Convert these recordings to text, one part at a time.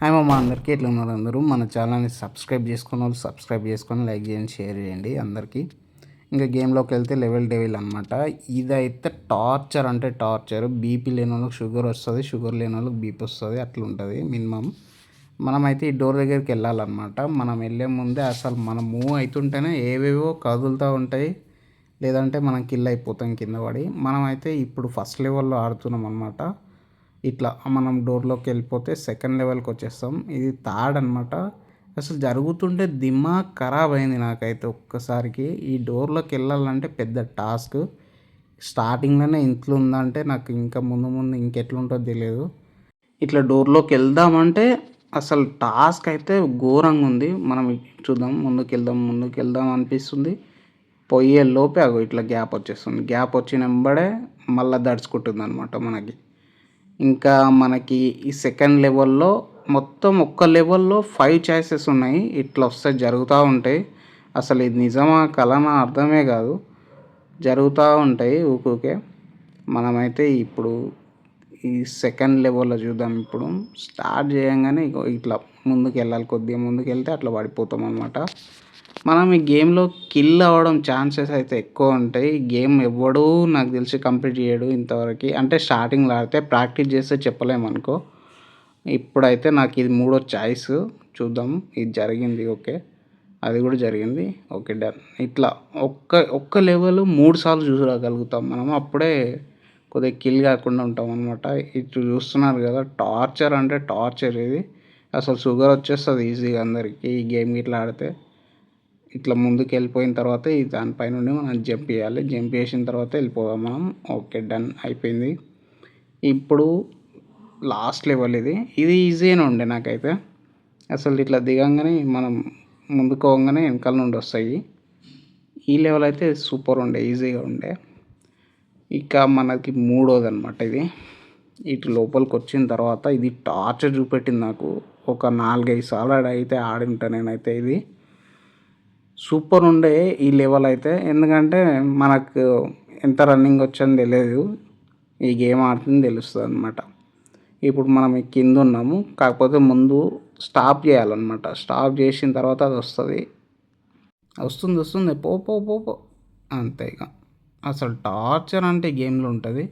Hi మా అందరికీ ఎట్లా ఉన్నారు అందరూ? మన ఛానల్ని సబ్స్క్రైబ్ చేసుకున్న వాళ్ళు సబ్స్క్రైబ్ చేసుకొని లైక్ చేయండి షేర్ చేయండి అందరికీ. ఇంకా గేమ్లోకి వెళ్తే లెవెల్ డెవిల్ అనమాట ఇదైతే టార్చర్ అంటే టార్చర్. బీపీ లేని వాళ్ళకి షుగర్ వస్తుంది షుగర్ లేని వాళ్ళకి బీపీ వస్తుంది అట్లా ఉంటుంది మినిమం. మనమైతే ఈ డోర్ దగ్గరికి వెళ్ళాలన్నమాట. మనం వెళ్ళే ముందే అసలు మనం మూవ్ అవుతుంటేనే ఏవేవో కదులుతూ ఉంటాయి. లేదంటే మనం కిల్ అయిపోతాం కింద పడి. మనమైతే ఇప్పుడు ఫస్ట్ లెవెల్లో ఆడుతున్నాం అనమాట ఇట్లా మనం డోర్లోకి వెళ్ళిపోతే సెకండ్ లెవెల్కి వచ్చేస్తాం. ఇది థర్డ్ అనమాట అసలు జరుగుతుంటే దిమాగ్ ఖరాబ్ అయింది నాకైతే ఒక్కసారికి. ఈ డోర్లోకి వెళ్ళాలంటే పెద్ద టాస్క్. స్టార్టింగ్లోనే ఇంట్లో ఉందంటే నాకు ఇంకా ముందు ముందు ఇంకెట్లుంటుందో తెలియదు. ఇట్లా డోర్లోకి వెళ్దామంటే అసలు టాస్క్ అయితే ఘోరంగా ఉంది. మనం చూద్దాం ముందుకు వెళ్దాం ముందుకు వెళ్దాం అనిపిస్తుంది. పోయే లోపే అగో ఇట్లా గ్యాప్ వచ్చేస్తుంది. గ్యాప్ వచ్చిన వెంబడే మళ్ళీ దడుచుకుంటుంది అనమాట మనకి. ఇంకా మనకి ఈ సెకండ్ లెవెల్లో మొత్తం ఒక్క లెవెల్లో ఫైవ్ చాయిసెస్ ఉన్నాయి. ఇట్లా వస్తే జరుగుతూ ఉంటాయి. అసలు ఇది నిజమా కలనా అర్థమే కాదు. జరుగుతూ ఉంటాయి ఊకే మనమైతే ఇప్పుడు ఈ సెకండ్ లెవెల్లో చూద్దాం. ఇప్పుడు స్టార్ట్ చేయంగానే ఇట్లా ముందుకు వెళ్ళాలి కొద్దిగా ముందుకు వెళ్తే అట్లా పడిపోతాం అనమాట మనం ఈ గేమ్లో కిల్ అవ్వడం ఛాన్సెస్ అయితే ఎక్కువ ఉంటాయి. గేమ్ ఎవ్వడూ నాకు తెలిసి కంప్లీట్ చేయడు ఇంతవరకు. అంటే స్టార్టింగ్లో ఆడితే ప్రాక్టీస్ చేస్తే చెప్పలేమనుకో. ఇప్పుడైతే నాకు ఇది మూడో చాయిస్ చూద్దాం. ఇది జరిగింది. ఓకే. అది కూడా జరిగింది. Okay done. ఇట్లా ఒక్క ఒక్క లెవెల్ మూడు సార్లు చూసగలుగుతాం మనం అప్పుడే కొద్దిగా కిల్ కాకుండా ఉంటాం అనమాట ఇటు చూస్తున్నారు కదా టార్చర్ అంటే టార్చర్ ఇది. అసలు షుగర్ వచ్చేస్తుంది ఈజీగా అందరికీ ఈ గేమ్ ఇట్లా ఆడితే. ఇట్లా ముందుకు వెళ్ళిపోయిన తర్వాత ఈ దానిపై నుండి మనం జంప్ చేయాలి. జంప్ చేసిన తర్వాత వెళ్ళిపోదాం మనం. ఓకే డన్ అయిపోయింది. ఇప్పుడు లాస్ట్ లెవెల్ ఇది. ఇది ఈజీగానే ఉండే నాకైతే. అసలు ఇట్లా దిగంగానే మనం ముందుకు పోగానే వెనకాల నుండి వస్తాయి. ఈ లెవెల్ అయితే సూపర్ ఉండే ఈజీగా ఉండే. ఇక మనకి మూడోది అనమాట ఇది. ఇటు లోపలికి వచ్చిన తర్వాత ఇది టార్చర్ చూపెట్టింది నాకు. ఒక నాలుగైదు సార్లు అయితే ఆడి ఉంటాను నేనైతే ఇది. సూపర్ ఉండే ఈ లెవెల్ అయితే. ఎందుకంటే మనకు ఎంత రన్నింగ్ వచ్చని తెలియదు ఈ గేమ్ ఆడుతుంది తెలుస్తుంది అనమాట ఇప్పుడు మనం కింద ఉన్నాము. కాకపోతే ముందు స్టాప్ చేయాలన్నమాట. స్టాప్ చేసిన తర్వాత అది వస్తుంది. వస్తుంది వస్తుంది. పో పో పో పో. అంతే ఇక. అసలు టార్చర్ అంటే గేమ్లో ఉంటుంది.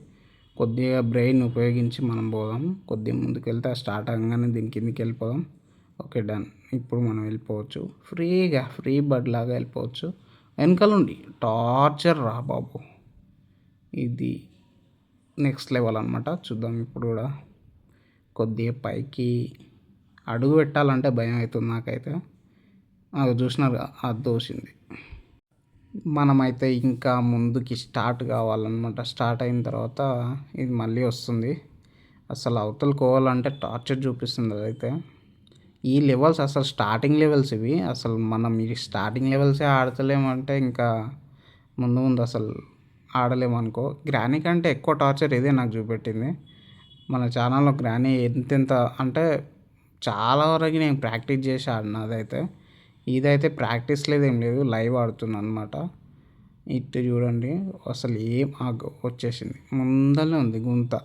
కొద్దిగా బ్రెయిన్ ఉపయోగించి మనం పోదాం కొద్దిగా ముందుకు వెళ్తే స్టార్ట్ అవ్వగానే దీని కిందకి వెళ్ళిపోదాం. Okay done. ఇప్పుడు మనం వెళ్ళిపోవచ్చు. ఫ్రీగా ఫ్రీ బర్డ్ లాగా వెళ్ళిపోవచ్చు. వెనకాలండి టార్చర్ రా బాబు. ఇది నెక్స్ట్ లెవెల్ అనమాట చూద్దాం ఇప్పుడు కూడా. కొద్దిగా పైకి అడుగు పెట్టాలంటే భయం అవుతుంది నాకైతే. నాకు చూసినారు అది దోసింది మనమైతే ఇంకా ముందుకి స్టార్ట్ కావాలన్నమాట. స్టార్ట్ అయిన తర్వాత ఇది మళ్ళీ వస్తుంది. అసలు అవతలకి కోవాలంటే టార్చర్ చూపిస్తుంది అదైతే. ఈ లెవెల్స్ అసలు స్టార్టింగ్ లెవెల్స్ ఇవి. అసలు మనం ఈ స్టార్టింగ్ లెవెల్సే ఆడతలేమంటే ఇంకా ముందు ముందు అసలు ఆడలేమనుకో గ్రానీ కంటే ఎక్కువ టార్చర్ ఇదే నాకు చూపెట్టింది. మన ఛానల్లో గ్రానీ ఎంతెంత అంటే చాలా వరకు నేను ప్రాక్టీస్ చేసి ఆడిన అదైతే. ఇదైతే ప్రాక్టీస్ లేదు ఏం లేదు లైవ్ ఆడుతున్నా అనమాట ఇటు చూడండి అసలు ఏం వచ్చేసింది. ముందరనే ఉంది గుంత.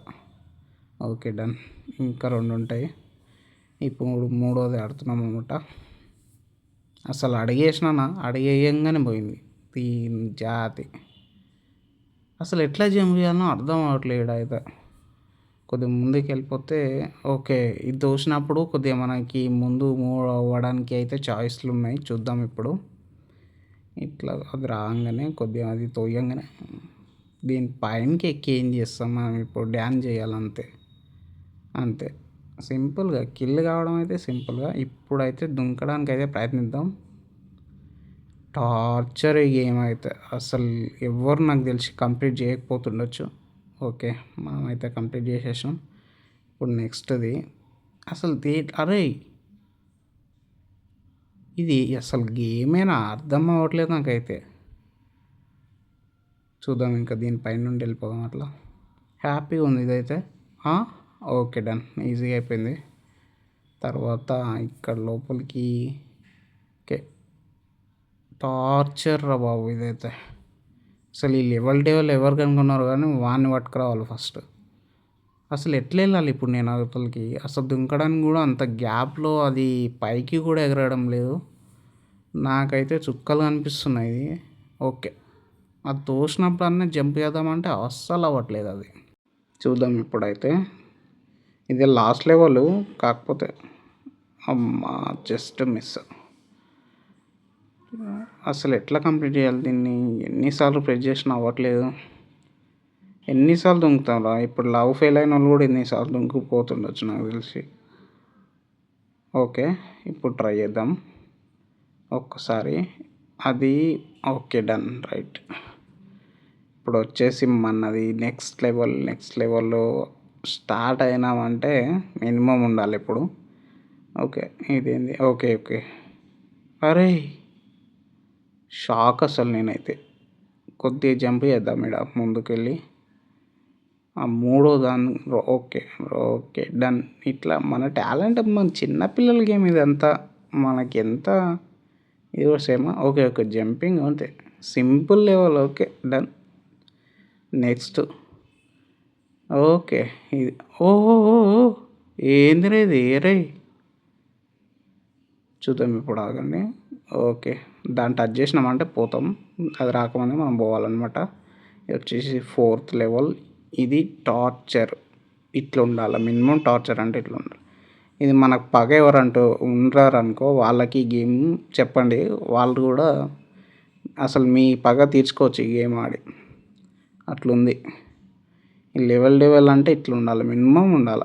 Okay done. ఇంకా రెండు ఉంటాయి. ఇప్పుడు మూడోది ఆడుతున్నాం అనమాట అసలు అడిగేసినా అడిగేయంగానే పోయింది. దీని జాతి. అసలు ఎట్లా జంప్ చేయాలో అర్థం అవ్వట్లేదు అయితే కొద్దిగా ముందుకు వెళ్ళిపోతే ఓకే ఇది దోసినప్పుడు కొద్దిగా మనకి ముందు మూవ్ అవ్వడానికి అయితే చాయిస్లు ఉన్నాయి. చూద్దాం ఇప్పుడు. ఇట్లా అది రాగానే కొద్దిగా అది తోయంగానే దీని పైనకి ఎక్కి ఏం చేస్తాం మనం? ఇప్పుడు డ్యాన్స్ చేయాలంతే. అంతే. సింపుల్గా కిల్ కావడం అయితే సింపుల్గా. ఇప్పుడైతే దుంకడానికి అయితే ప్రయత్నిద్దాం. టార్చర్ గేమ్ అయితే అసలు ఎవరు నాకు తెలిసి కంప్లీట్ చేయకపోతుండొచ్చు. ఓకే మనమైతే కంప్లీట్ చేసేసాం. ఇప్పుడు నెక్స్ట్ది అసలు దే అరే! ఇది అసలు గేమేనా? అర్థం అవ్వట్లేదు నాకైతే. చూద్దాం ఇంకా దీనిపైన నుండి వెళ్ళిపోదాం అట్లా. హ్యాపీగా ఉంది ఇదైతే. Okay done. ఈజీగా అయిపోయింది. తర్వాత ఇక్కడ లోపలికి ఓకే. టార్చర్ రా బాబు ఇదైతే. అసలు ఈ లెవెల్ టేబుల్ ఎవరు కనుక్కున్నారు కానీ వాడిని పట్టుకురావాలి ఫస్ట్. అసలు ఎట్లా వెళ్ళాలి ఇప్పుడు నేను అవతలకి? అసలు దుంకడానికి కూడా అంత గ్యాప్లో అది పైకి కూడా ఎగరడం లేదు. నాకైతే చుక్కలు కనిపిస్తున్నాయి. ఓకే. అది తోసినప్పుడు అన్నీ జంప్ చేద్దామంటే అస్సలు అవ్వట్లేదు అది. చూద్దాం ఇప్పుడైతే. ఇది లాస్ట్ లెవెల్ కాకపోతే అమ్మా జస్ట్ మిస్ అసలు ఎట్లా కంప్లీట్ చేయాలి దీన్ని? ఎన్నిసార్లు ప్రెస్ చేసినా అవ్వట్లేదు. ఎన్నిసార్లు దుంకుతారా ఇప్పుడు లవ్ ఫెయిల్ అయిన వాళ్ళు కూడా ఎన్నిసార్లు దుంకుపోతుండొచ్చు నాకు తెలిసి. ఓకే ఇప్పుడు ట్రై చేద్దాం. ఒక్కసారి. అది ఓకే డన్ రైట్ ఇప్పుడు వచ్చేసి మనది నెక్స్ట్ లెవెల్ నెక్స్ట్ లెవెల్లో స్టార్ట్ అయినామంటే మినిమం ఉండాలి ఇప్పుడు. ఓకే ఇదేంది? Okay okay. అరే! షాక్ అసలు నేనైతే. కొద్దిగా జంప్ చేద్దాం ఇక్కడ ముందుకెళ్ళి. ఆ మూడో దాన్ని ఓకే ఓకే డన్. ఇట్లా మన టాలెంట్ మన చిన్నపిల్లల గేమ్ ఇదంతా. మనకి ఎంత ఇది సేమా ఓకే ఓకే జంపింగ్ అంతే. Simple level okay done. Next. Okay. ఇది ఓ ఏంది ఇది? రే చూద్దాం ఇప్పుడు ఆగండి. ఓకే. దాన్ని టచ్ చేసినామంటే పోతాం. అది రాకముందే మనం పోవాలన్నమాట. వచ్చేసి ఫోర్త్ లెవెల్ ఇది టార్చర్ ఇట్లా ఉండాలి. మినిమం టార్చర్ అంటే ఇట్లా ఉండాలి. ఇది మనకు పగ ఎవరంటూ ఉండరనుకో వాళ్ళకి గేమ్ చెప్పండి. వాళ్ళు కూడా అసలు మీ పగ తీర్చుకోవచ్చు ఈ గేమ్ ఆడి. అట్లుంది. లెవెల్ లెవెల్ అంటే ఇట్లా ఉండాలి మినిమం ఉండాలి.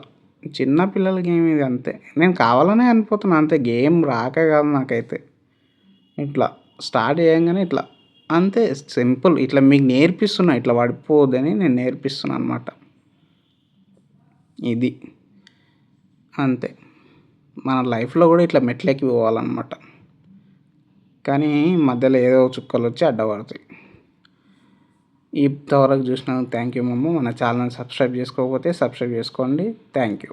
చిన్న పిల్లల గేమ్ ఇది అంతే. నేను కావాలనే అనిపోతున్నా అంతే. గేమ్ రాక కాదు నాకైతే. ఇట్లా స్టార్ట్ చేయగానే ఇట్లా. అంతే సింపుల్. ఇట్లా మీకు నేర్పిస్తున్నా ఇట్లా పడిపోవద్దని నేను నేర్పిస్తున్నా అనమాట ఇది. అంతే. మన లైఫ్లో కూడా ఇట్లా మెట్లెక్కి పోవాలన్నమాట. కానీ మధ్యలో ఏదో చుక్కలు వచ్చి అడ్డపడతాయి. ఇంతవరకు చూసినందుకు థ్యాంక్ యూ మమ్మ. మన ఛానల్ సబ్స్క్రైబ్ చేసుకోకపోతే సబ్స్క్రైబ్ చేసుకోండి. Thank you.